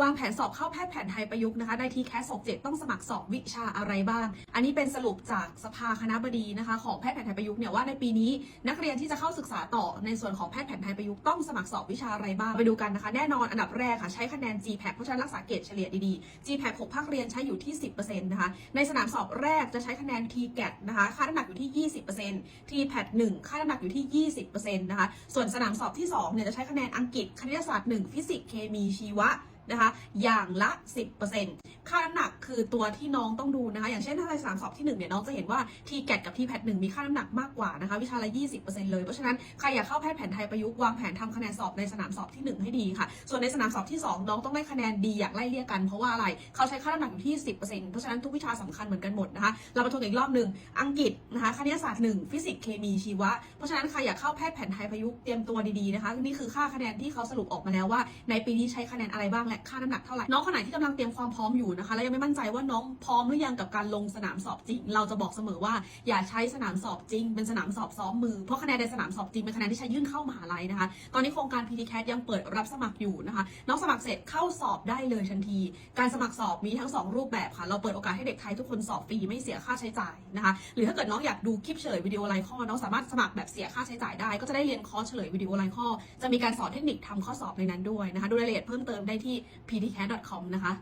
วางแผนสอบเข้าแพทย์แผนไทยประยุกต์นะคะได้ที่แคส67 ต้องสมัครสอบวิชาอะไรบ้าง อันนี้เป็นสรุปจากสภาคณะบดีนะคะของแพทย์แผนไทยประยุกต์เนี่ยว่าในปีนี้นักเรียนที่จะเข้าศึกษาต่อในส่วนของแพทย์แผนไทยประยุกต์ต้องสมัครสอบวิชาอะไรบ้าง ไปดูกันนะคะ แน่นอนอันดับแรกค่ะ ใช้คะแนน GPAC เพราะฉะนั้นรักษาเกรดเฉลี่ยดีๆ GPAC 6ภาคเรียนใช้อยู่ที่ 10%นะคะในสนามสอบแรกจะใช้คะแนน TGAT นะคะค่าน้ำหนักอยู่ที่ 20% TPAT 1ค่าน้ำหนักอยู่ที่ 20%นะคะส่วนสนามสอบที่2เนี่ยจะใช้คะแนนอังกฤษคณิตศาสตร์1ฟิสิกส์เคมีชีวะนะคะ อย่างละ 10%ค่าน้ำหนักคือตัวที่น้องต้องดูนะคะ อย่างเช่นถ้าในสนามสอบที่ 1 เนี่ย น้องจะเห็นว่า t g a t กับ t p a t 1มีค่าน้ำหนักมากกว่านะคะ วิชาละ 20%เลย เพราะฉะนั้น ใครอยากเข้าแพทย์แผนไทยประยุกต์วางแผนทำคะแนนสอบในสนามสอบที่ 1 ให้ดีค่ะ ส่วนในสนามสอบที่ 2 น้องต้องได้คะแนนดีอย่างไล่เลี่ยกันเพราะว่าอะไรเขาใช้ค่าน้ำหนักอยู่ที่ 10%เพราะฉะนั้นทุกวิชาสำคัญเหมือนกันหมดนะคะเรามาทวนอีกรอบหนึ่งอังกฤษนะคะคณิตศาสตร์1ฟิสิกส์เคมีชีวะเพราะฉะนั้นใครอยากเข้าแพทย์แผนไทยประยุกต์เตรียมตัวดีๆนะคะนี่คือค่าคะแนนที่เขาสรุปออกมาแล้วว่า ในปีนี้ใช้คะแนนอะไรบ้างและค่าน้ำหนักเท่าไหร่น้องคนไหนที่กำลังเตรียมความพร้อมอยู่นะคะและยังไม่มั่นใจว่าน้องพร้อมหรือยังกับการลงสนามสอบจริง เราจะบอกเสมอว่าอย่าใช้สนามสอบจริง เป็นสนามสอบซ้อมมือเพราะคะแนนในสนามสอบจริงเป็นคะแนนที่ใช้ยื่นเข้ามหาลัยนะคะตอนนี้โครงการ PTCAT ยังเปิดรับสมัครอยู่นะคะ น้องสมัครเสร็จเข้าสอบได้เลยทันที การสมัครสอบมีทั้งสองรูปแบบค่ะ เราเปิดโอกาสให้เด็กไทยทุกคนสอบฟรีไม่เสียค่าใช้จ่ายนะคะ หรือถ้าเกิดน้องอยากดูคลิปเฉลยวิดีโอไลน์ข้อ น้องสามารถสมัครแบบเสียค่าใช้จ่ายได้ ก็จะได้เรียนคอร์สเฉลยวิดีโอไลน์ข้อ จะมีการสอนเทคนิคทำข้อสอบในนั้นด้วยนะคะ ดูรายละเอียดเพิ่มเติมได้ที่ p d c a t c o m นะคะ